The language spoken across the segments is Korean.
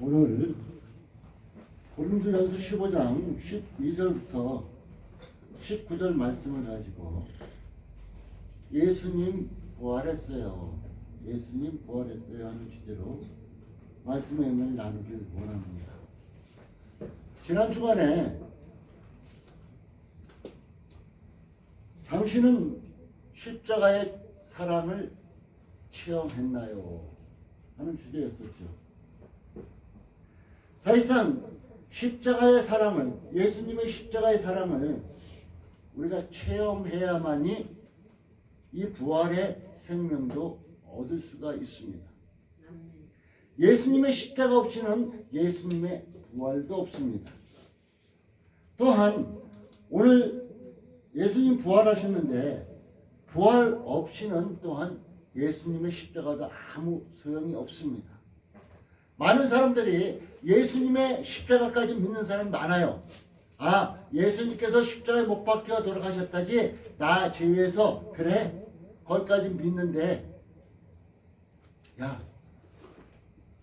오늘 고린도전서 15장 12절부터 19절 말씀을 가지고 예수님 부활했어요. 예수님 부활했어요 하는 주제로 말씀의 은혜를 나누길 원합니다. 지난 주간에 당신은 십자가의 사랑을 체험했나요? 하는 주제였었죠. 사실상 십자가의 사랑을 예수님의 십자가의 사랑을 우리가 체험해야만이 이 부활의 생명도 얻을 수가 있습니다. 예수님의 십자가 없이는 예수님의 부활도 없습니다. 또한 오늘 예수님 부활하셨는데 부활 없이는 또한 예수님의 십자가도 아무 소용이 없습니다. 많은 사람들이 예수님의 십자가까지 믿는 사람이 많아요. 아, 예수님께서 십자가에 못 박혀 돌아가셨다지 나 죄에서 그래 거기까지 믿는데 야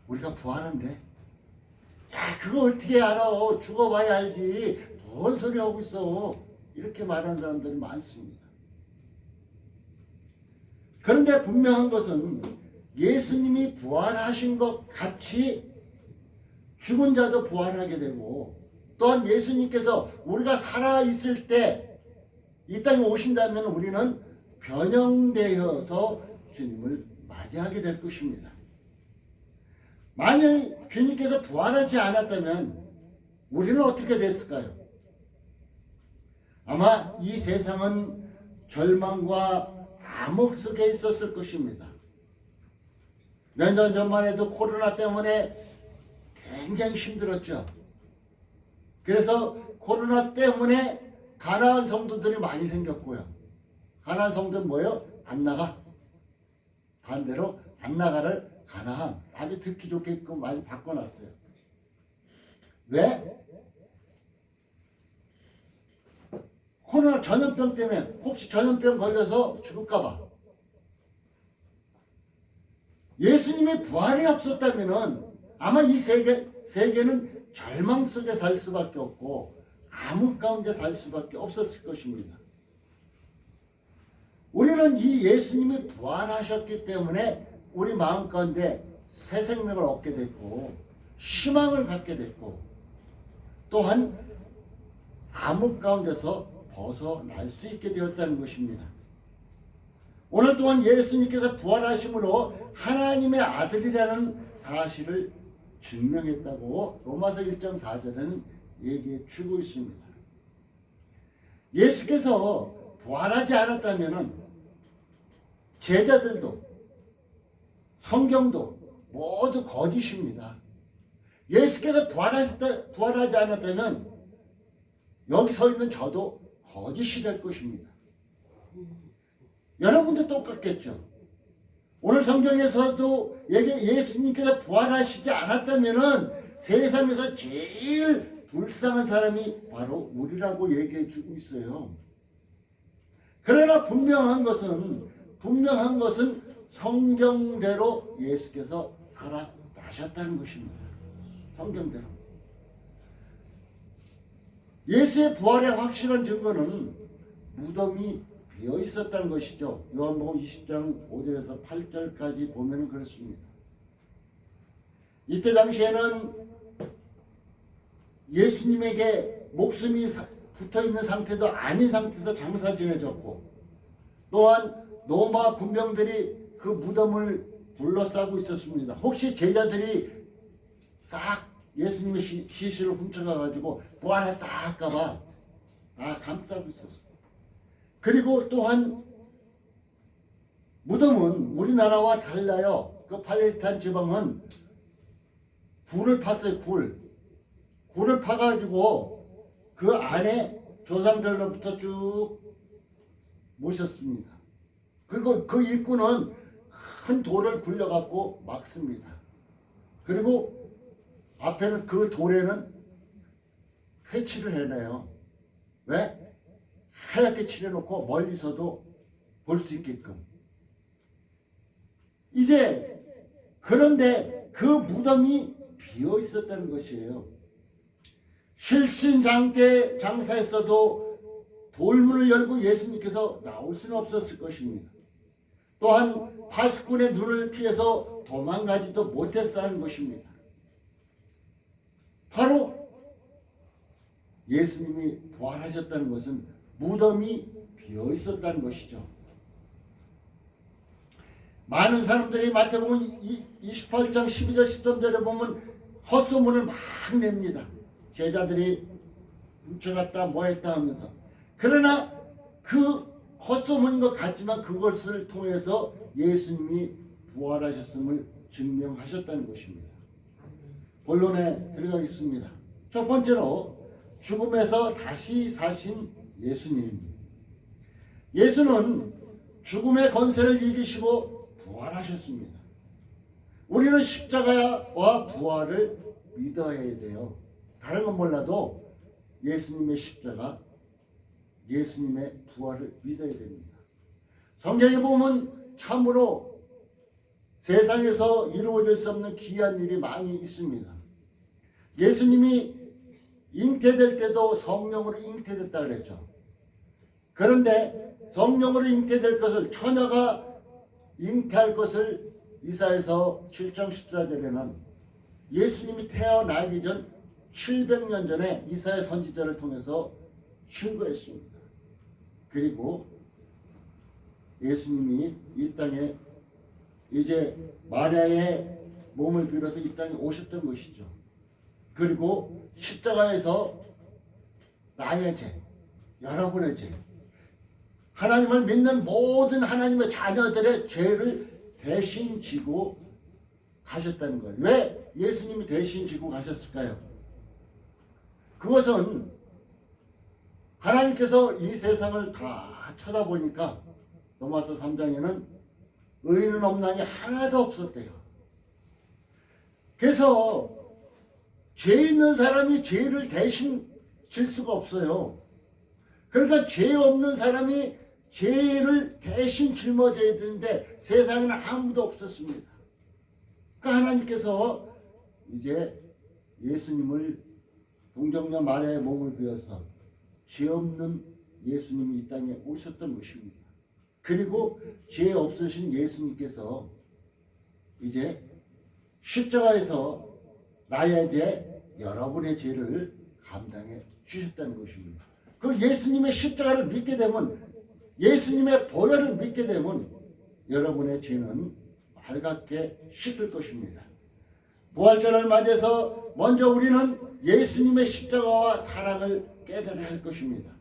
우리가 부활한대. 야 그거 어떻게 알아? 죽어봐야 알지. 뭔 소리 하고 있어? 이렇게 말하는 사람들이 많습니다. 그런데 분명한 것은 예수님이 부활하신 것 같이 죽은 자도 부활하게 되고 또한 예수님께서 우리가 살아 있을 때 이 땅에 오신다면 우리는 변형되어서 주님을 맞이하게 될 것입니다. 만일 주님께서 부활하지 않았다면 우리는 어떻게 됐을까요? 아마 이 세상은 절망과 암흑 속에 있었을 것입니다. 몇 년 전만 해도 코로나 때문에 굉장히 힘들었죠. 그래서 코로나 때문에 가난한 성도들이 많이 생겼고요. 가난한 성도는 뭐예요? 안 나가. 반대로 안 나가를 가나한 아주 듣기 좋게끔 많이 바꿔놨어요. 왜? 코로나 전염병 때문에 혹시 전염병 걸려서 죽을까봐. 예수님의 부활이 없었다면은 아마 이 세계 세계는 절망 속에 살 수밖에 없고 암흑 가운데 살 수밖에 없었을 것입니다. 우리는 이 예수님이 부활하셨기 때문에 우리 마음 가운데 새 생명을 얻게 됐고 희망을 갖게 됐고 또한 암흑 가운데서 벗어날 수 있게 되었다는 것입니다. 오늘 또한 예수님께서 부활하심으로 하나님의 아들이라는 사실을 증명했다고 로마서 1장 4절에는 얘기해 주고 있습니다. 예수께서 부활하지 않았다면 제자들도 성경도 모두 거짓입니다. 예수께서 부활하셨다, 부활하지 않았다면 여기 서 있는 저도 거짓이 될 것입니다. 여러분도 똑같겠죠. 오늘 성경에서도 예수님께서 부활하시지 않았다면 세상에서 제일 불쌍한 사람이 바로 우리라고 얘기해 주고 있어요. 그러나 분명한 것은 분명한 것은 성경대로 예수께서 살아나셨다는 것입니다. 성경대로. 예수의 부활의 확실한 증거는 무덤이 비어 있었다는 것이죠. 요한복음 20장 5절에서 8절까지 보면 그렇습니다. 이때 당시에는 예수님에게 목숨이 붙어 있는 상태도 아닌 상태에서 장사 지내졌고 또한 로마 군병들이 그 무덤을 둘러싸고 있었습니다. 혹시 제자들이 싹 예수님의 시, 시신을 훔쳐가 가지고 부활했다 할까봐 다 감싸고 있었어요. 그리고 또한 무덤은 우리나라와 달라요. 그 팔레스타인 지방은 굴을 팠어요. 굴. 굴을 파가지고 그 안에 조상들로부터 쭉 모셨습니다. 그리고 그 일꾼은 큰 돌을 굴려갖고 막습니다. 그리고 앞에는 그 돌에는 회치를 해내요. 왜? 하얗게 칠해놓고 멀리서도 볼 수 있게끔. 이제 그런데 그 무덤이 비어 있었다는 것이에요. 실신 장대 장사했어도 돌문을 열고 예수님께서 나올 수는 없었을 것입니다. 또한 파수꾼의 눈을 피해서 도망가지도 못했다는 것입니다. 바로 예수님이 부활하셨다는 것은 무덤이 비어 있었다는 것이죠. 많은 사람들이 마태복음 28장 12절 13절에 보면 헛소문을 막 냅니다. 제자들이 훔쳐갔다 뭐했다 하면서 그러나 그 헛소문인 것 같지만 그것을 통해서 예수님이 부활하셨음을 증명하셨다는 것입니다. 본론에 들어가겠습니다. 첫 번째로 죽음에서 다시 사신 예수님. 예수는 죽음의 권세를 이기시고 부활하셨습니다. 우리는 십자가와 부활을 믿어야 돼요. 다른 건 몰라도 예수님의 십자가, 예수님의 부활을 믿어야 됩니다. 성경에 보면 참으로 세상에서 이루어질 수 없는 귀한 일이 많이 있습니다. 예수님이 잉태될 때도 성령으로 잉태됐다 그랬죠. 그런데 성령으로 잉태될 것을 처녀가 잉태할 것을 이사에서 7장 14절에는 예수님이 태어나기 전 700년 전에 이사의 선지자를 통해서 증거했습니다. 그리고 예수님이 이 땅에 이제 마리아의 몸을 빌어서 이 땅에 오셨던 것이죠. 그리고 십자가에서 나의 죄, 여러분의 죄, 하나님을 믿는 모든 하나님의 자녀들의 죄를 대신 지고 가셨다는 거예요. 왜 예수님이 대신 지고 가셨을까요? 그것은 하나님께서 이 세상을 다 쳐다보니까 로마서 3장에는 의인은 없나니 하나도 없었대요. 그래서 죄 있는 사람이 죄를 대신 질 수가 없어요. 그러니까 죄 없는 사람이 죄를 대신 짊어져야 되는데 세상에는 아무도 없었습니다. 그러니까 하나님께서 이제 예수님을 동정녀 마리아의 몸을 비워서 죄 없는 예수님이 이 땅에 오셨던 것입니다. 그리고 죄 없으신 예수님께서 이제 십자가에서 나의 죄, 여러분의 죄를 감당해 주셨다는 것입니다. 그 예수님의 십자가를 믿게 되면 예수님의 보혈을 믿게 되면 여러분의 죄는 빨갛게 씻을 것입니다. 부활절을 맞이해서 먼저 우리는 예수님의 십자가와 사랑을 깨달아야 할 것입니다.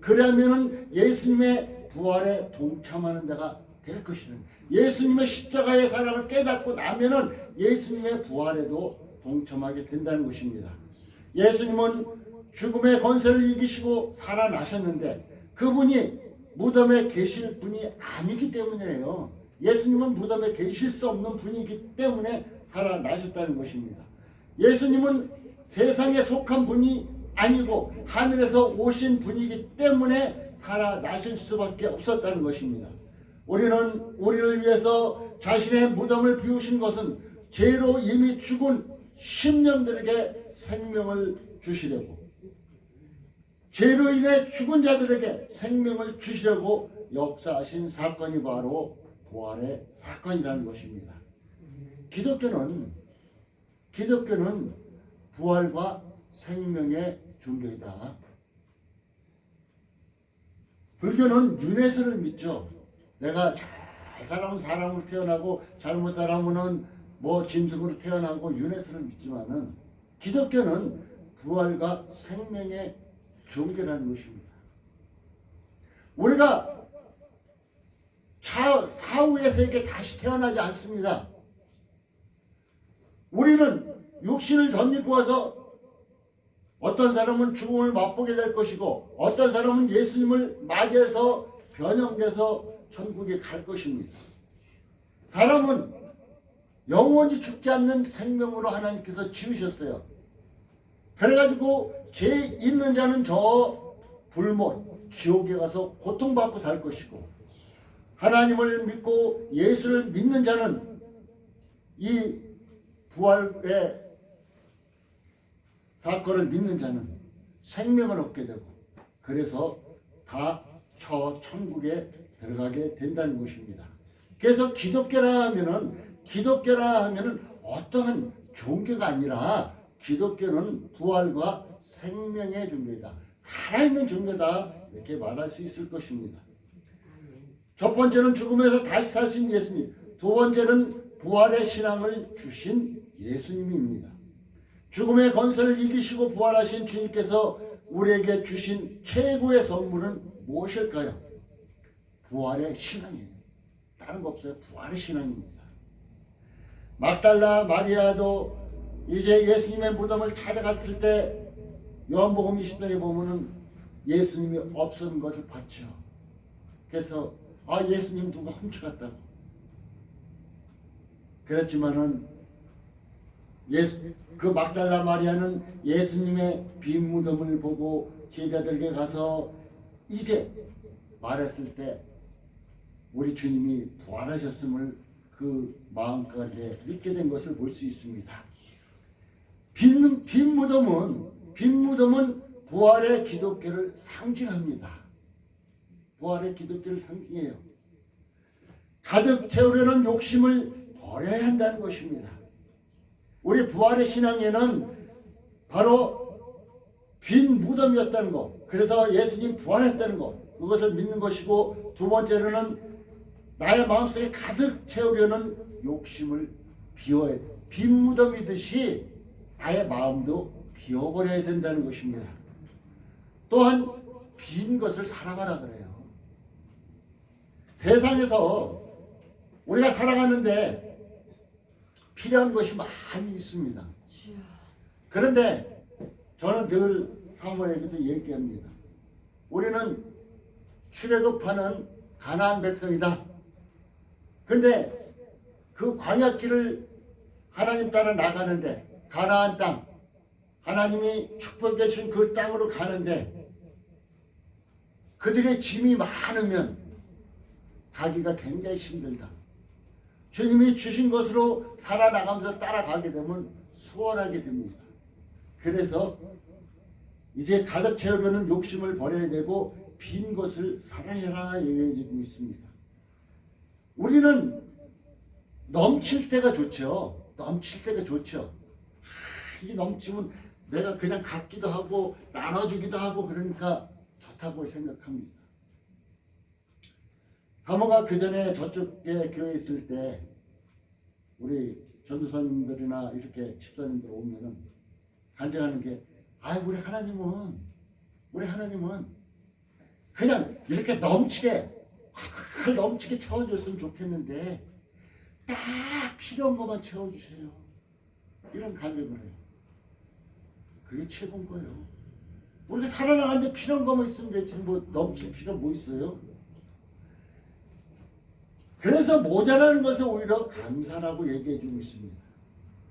그러면은 예수님의 부활에 동참하는 자가 될 것이다. 예수님의 십자가의 사랑을 깨닫고 나면은 예수님의 부활에도 동참하게 된다는 것입니다. 예수님은 죽음의 권세를 이기시고 살아나셨는데 그분이 무덤에 계실 분이 아니기 때문이에요. 예수님은 무덤에 계실 수 없는 분이기 때문에 살아나셨다는 것입니다. 예수님은 세상에 속한 분이 아니고 하늘에서 오신 분이기 때문에 살아나실 수밖에 없었다는 것입니다. 우리는 우리를 위해서 자신의 무덤을 비우신 것은 죄로 이미 죽은 심령들에게 생명을 주시려고 죄로 인해 죽은 자들에게 생명을 주시려고 역사하신 사건이 바로 부활의 사건이라는 것입니다. 기독교는 기독교는 부활과 생명의 종교이다. 불교는 윤회설을 믿죠. 내가 잘 살아면 사람으로 태어나고 잘못 살아면은 뭐 짐승으로 태어나고 윤회설을 믿지만은 기독교는 부활과 생명의 종교라는 것입니다. 우리가 차, 사후의 세계 다시 태어나지 않습니다. 우리는 육신을 덧입고 와서 어떤 사람은 죽음을 맛보게 될 것이고 어떤 사람은 예수님을 맞이해서 변형돼서 천국에 갈 것입니다. 사람은 영원히 죽지 않는 생명으로 하나님께서 지으셨어요. 그래가지고 죄 있는 자는 저 불못 지옥에 가서 고통받고 살 것이고 하나님을 믿고 예수를 믿는 자는 이 부활의 사건을 믿는 자는 생명을 얻게 되고 그래서 다 저 천국에 들어가게 된다는 것입니다. 그래서 기독교라 하면은 기독교라 하면은 어떠한 종교가 아니라 기독교는 부활과 생명의 종교이다. 살아있는 종교다. 이렇게 말할 수 있을 것입니다. 첫 번째는 죽음에서 다시 사신 예수님. 두 번째는 부활의 신앙을 주신 예수님입니다. 죽음의 건설을 이기시고 부활하신 주님께서 우리에게 주신 최고의 선물은 무엇일까요? 부활의 신앙이에요. 다른 거 없어요. 부활의 신앙입니다. 막달라 마리아도 이제 예수님의 무덤을 찾아갔을 때 요한복음 20장에 보면은 예수님이 없은 것을 봤죠. 그래서 아 예수님 누가 훔쳐갔다고. 그렇지만은 예수 그 막달라 마리아는 예수님의 빈 무덤을 보고 제자들에게 가서 이제 말했을 때 우리 주님이 부활하셨음을 그 마음가에 믿게 된 것을 볼 수 있습니다. 빈, 빈 무덤은 빈 무덤은 부활의 기독교를 상징합니다. 부활의 기독교를 상징해요. 가득 채우려는 욕심을 버려야 한다는 것입니다. 우리 부활의 신앙에는 바로 빈 무덤이었다는 것. 그래서 예수님 부활했다는 것. 그것을 믿는 것이고 두 번째로는 나의 마음속에 가득 채우려는 욕심을 비워야 돼. 빈 무덤이듯이 나의 마음도 비워버려야 된다는 것입니다. 또한 빈 것을 살아가라 그래요. 세상에서 우리가 살아가는데 필요한 것이 많이 있습니다. 그런데 저는 늘 사모에게도 얘기합니다. 우리는 출애굽하는 가나안 백성이다. 근데 그 광야길을 하나님 따라 나가는데 가나안 땅 하나님이 축복해 주신 그 땅으로 가는데 그들의 짐이 많으면 가기가 굉장히 힘들다. 주님이 주신 것으로 살아나가면서 따라가게 되면 수월하게 됩니다. 그래서 이제 가득 채우려는 욕심을 버려야 되고 빈 것을 사랑해라 얘기해주고 있습니다. 우리는 넘칠 때가 좋죠. 넘칠 때가 좋죠. 하, 이 넘치면 내가 그냥 갖기도 하고 나눠주기도 하고 그러니까 좋다고 생각합니다. 사모가 그 전에 저쪽에 교회 있을 때 우리 전도사님들이나 이렇게 집사님들 오면은 간증하는 게, 아, 우리 하나님은, 우리 하나님은 그냥 이렇게 넘치게, 확 넘치게 채워줬으면 좋겠는데, 딱 필요한 것만 채워주세요. 이런 간증을 해요. 그게 최고인 거예요. 우리가 살아나가는데 필요한 것만 있으면 되지, 뭐 넘칠 필요 뭐 있어요? 그래서 모자라는 것을 오히려 감사라고 얘기해 주고 있습니다.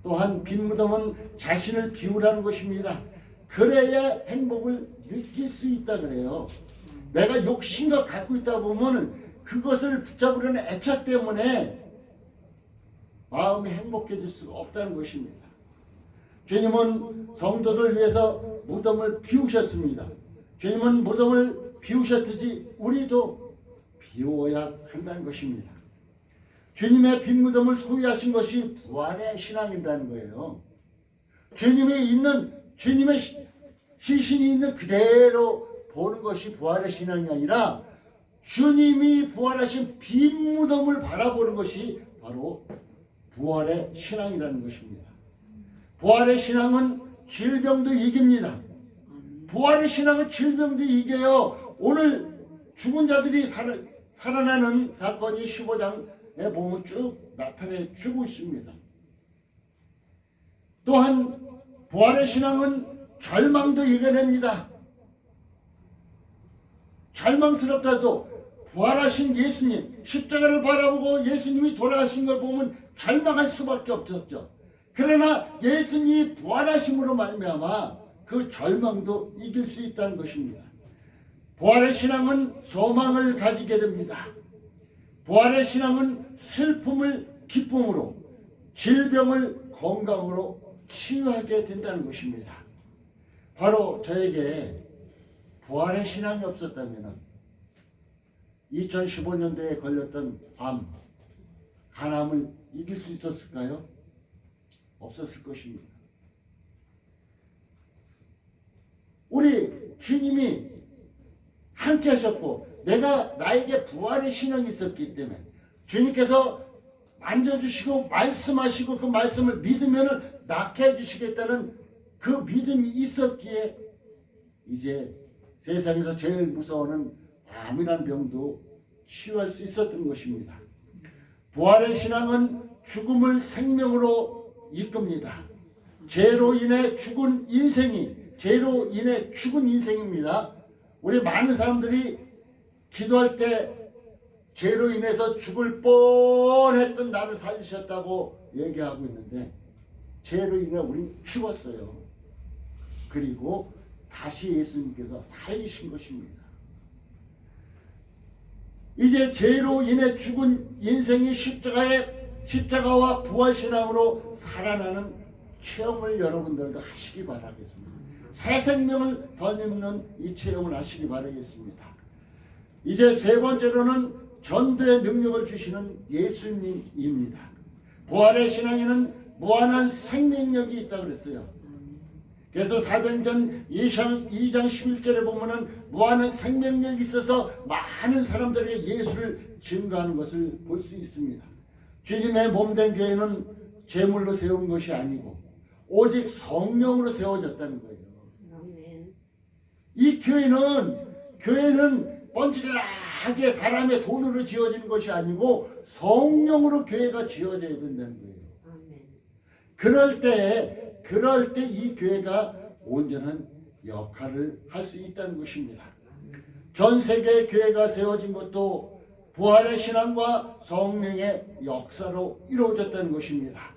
또한 빈 무덤은 자신을 비우라는 것입니다. 그래야 행복을 느낄 수 있다 그래요. 내가 욕심과 갖고 있다 보면 그것을 붙잡으려는 애착 때문에 마음이 행복해질 수가 없다는 것입니다. 주님은 성도들 위해서 무덤을 비우셨습니다. 주님은 무덤을 비우셨듯이 우리도 비워야 한다는 것입니다. 주님의 빈 무덤을 소유하신 것이 부활의 신앙이라는 거예요. 주님이 있는 주님의 시- 시신이 있는 그대로 보는 것이 부활의 신앙이 아니라 주님이 부활하신 빈 무덤을 바라보는 것이 바로 부활의 신앙이라는 것입니다. 부활의 신앙은 질병도 이깁니다. 부활의 신앙은 질병도 이겨요. 오늘 죽은 자들이 살아, 살아나는 사건이 15장에 보면 쭉 나타내 주고 있습니다. 또한 부활의 신앙은 절망도 이겨냅니다. 절망스럽다도 부활하신 예수님, 십자가를 바라보고 예수님이 돌아가신 걸 보면 절망할 수밖에 없었죠. 그러나 예수님이 부활하심으로 말미암아 그 절망도 이길 수 있다는 것입니다. 부활의 신앙은 소망을 가지게 됩니다. 부활의 신앙은 슬픔을 기쁨으로, 질병을 건강으로 치유하게 된다는 것입니다. 바로 저에게 부활의 신앙이 없었다면 2015년도에 걸렸던 암, 간암을 이길 수 있었을까요? 없었을 것입니다. 우리 주님이 함께 하셨고 내가 나에게 부활의 신앙이 있었기 때문에 주님께서 만져주시고 말씀하시고 그 말씀을 믿으면 낫게 해주시겠다는 그 믿음이 있었기에 이제 세상에서 제일 무서워하는 암이란 병도 치유할 수 있었던 것입니다. 부활의 신앙은 죽음을 생명으로 이끕니다. 죄로 인해 죽은 인생이 죄로 인해 죽은 인생입니다. 우리 많은 사람들이 기도할 때 죄로 인해서 죽을 뻔했던 나를 살리셨다고 얘기하고 있는데 죄로 인해 우린 죽었어요. 그리고 다시 예수님께서 살리신 것입니다. 이제 죄로 인해 죽은 인생이 십자가의 십자가와 부활 신앙으로 살아나는 체험을 여러분들도 하시기 바라겠습니다. 새 생명을 덧입는 이 체험을 하시기 바라겠습니다. 이제 세 번째로는 전도의 능력을 주시는 예수님입니다. 부활의 신앙에는 무한한 생명력이 있다 그랬어요. 그래서 사도행전 2장, 2장 11절에 보면은 무한한 생명력이 있어서 많은 사람들에게 예수를 증거하는 것을 볼 수 있습니다. 주님의 몸된 교회는 제물로 세운 것이 아니고 오직 성령으로 세워졌다는 거예요. 이 교회는 교회는 번질나게 사람의 돈으로 지어지는 것이 아니고 성령으로 교회가 지어져야 된다는 거예요. 그럴 때 그럴 때 이 교회가 온전한 역할을 할 수 있다는 것입니다. 전 세계 교회가 세워진 것도 부활의 신앙과 성령의 역사로 이루어졌다는 것입니다.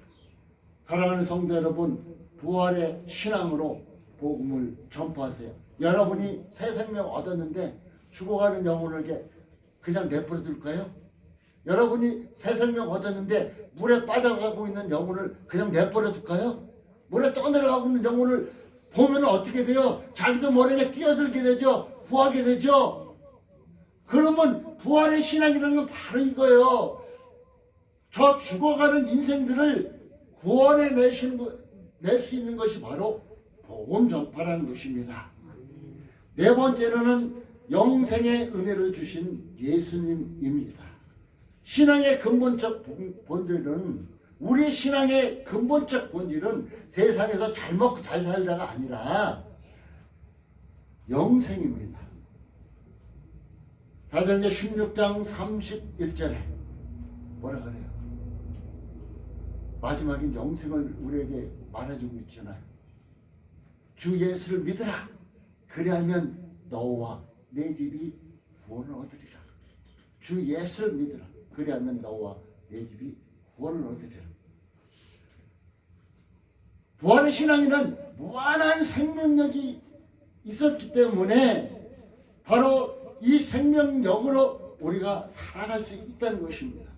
사랑하는 성도 여러분, 부활의 신앙으로 복음을 전파하세요. 여러분이 새 생명 얻었는데 죽어가는 영혼에게 그냥 내버려 둘까요? 여러분이 새 생명 얻었는데 물에 빠져가고 있는 영혼을 그냥 내버려 둘까요? 물에 떠내려가고 있는 영혼을 보면 어떻게 돼요? 자기도 모르게 뛰어들게 되죠. 구하게 되죠. 그러면 부활의 신앙이라는 건 바로 이거예요. 저 죽어가는 인생들을 구원해 내시는 낼수 있는 것이 바로 복음 전파라는 것입니다. 네 번째로는 영생의 은혜를 주신 예수님입니다. 신앙의 근본적 본- 본질은 우리 신앙의 근본적 본질은 세상에서 잘 먹고 잘 살자가 아니라 영생입니다. 사도행전 16장 31절에 뭐라 그래요? 마지막인 영생을 우리에게 말해주고 있잖아요. 주 예수를 믿으라. 그리하면 너와 내 집이 구원을 얻으리라. 주 예수를 믿으라. 그리하면 너와 내 집이 구원을 얻으리라. 부활의 신앙에는 무한한 생명력이 있었기 때문에 바로 이 생명력으로 우리가 살아갈 수 있다는 것입니다.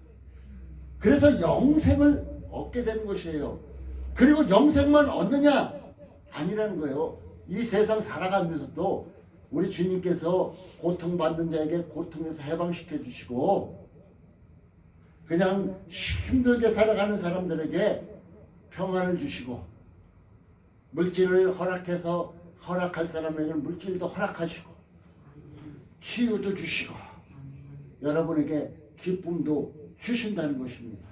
그래서 영생을 얻게 되는 것이에요. 그리고 영생만 얻느냐? 아니라는 거예요. 이 세상 살아가면서도 우리 주님께서 고통받는 자에게 고통에서 해방시켜 주시고 그냥 힘들게 살아가는 사람들에게 평안을 주시고 물질을 허락해서 허락할 사람에게는 물질도 허락하시고 치유도 주시고 여러분에게 기쁨도 주신다는 것입니다.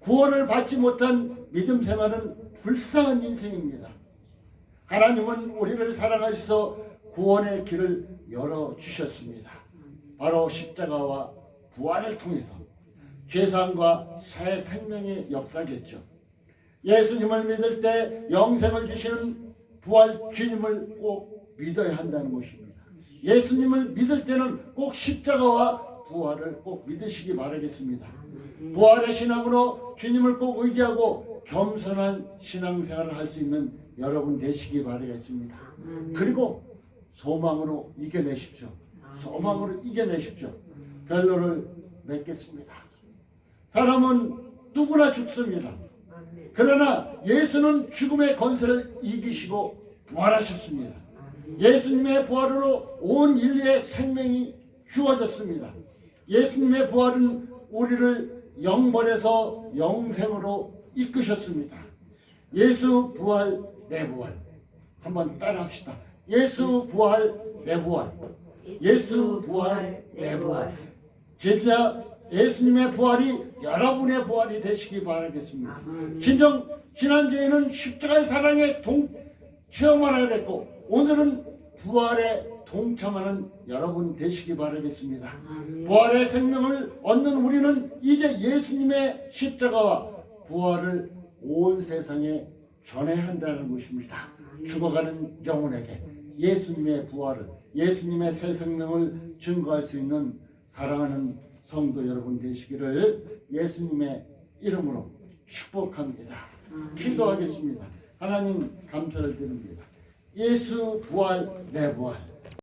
구원을 받지 못한 믿음 생활은 불쌍한 인생입니다. 하나님은 우리를 사랑하셔서 구원의 길을 열어 주셨습니다. 바로 십자가와 부활을 통해서 죄사함과 새 생명의 역사겠죠. 예수님을 믿을 때 영생을 주시는 부활 주님을 꼭 믿어야 한다는 것입니다. 예수님을 믿을 때는 꼭 십자가와 부활을 꼭 믿으시기 바라겠습니다. 부활의 신앙으로 주님을 꼭 의지하고 겸손한 신앙생활을 할 수 있는 여러분 되시기 바라겠습니다. 그리고 소망으로 이겨내십시오. 소망으로 이겨내십시오. 결론을 맺겠습니다. 사람은 누구나 죽습니다. 그러나 예수는 죽음의 권세를 이기시고 부활하셨습니다. 예수님의 부활으로 온 인류의 생명이 주어졌습니다. 예수님의 부활은 우리를 영벌에서 영생으로 이끄셨습니다. 예수 부활 내 부활 한번 따라합시다. 예수 부활 내 부활 예수 부활 내 부활 제주야 예수님의 부활이 여러분의 부활이 되시기 바라겠습니다. 진정 지난주에는 십자가의 사랑에 동 체험하게 됐고 오늘은 부활에 동참하는 여러분 되시기 바라겠습니다. 부활의 생명을 얻는 우리는 이제 예수님의 십자가와 부활을 온 세상에 전해야 한다는 것입니다. 죽어가는 영혼에게 예수님의 부활을 예수님의 새 생명을 증거할 수 있는 사랑하는 성도 여러분 되시기를 예수님의 이름으로 축복합니다. 기도하겠습니다. 하나님 감사를 드립니다. 예수 부활 내 부활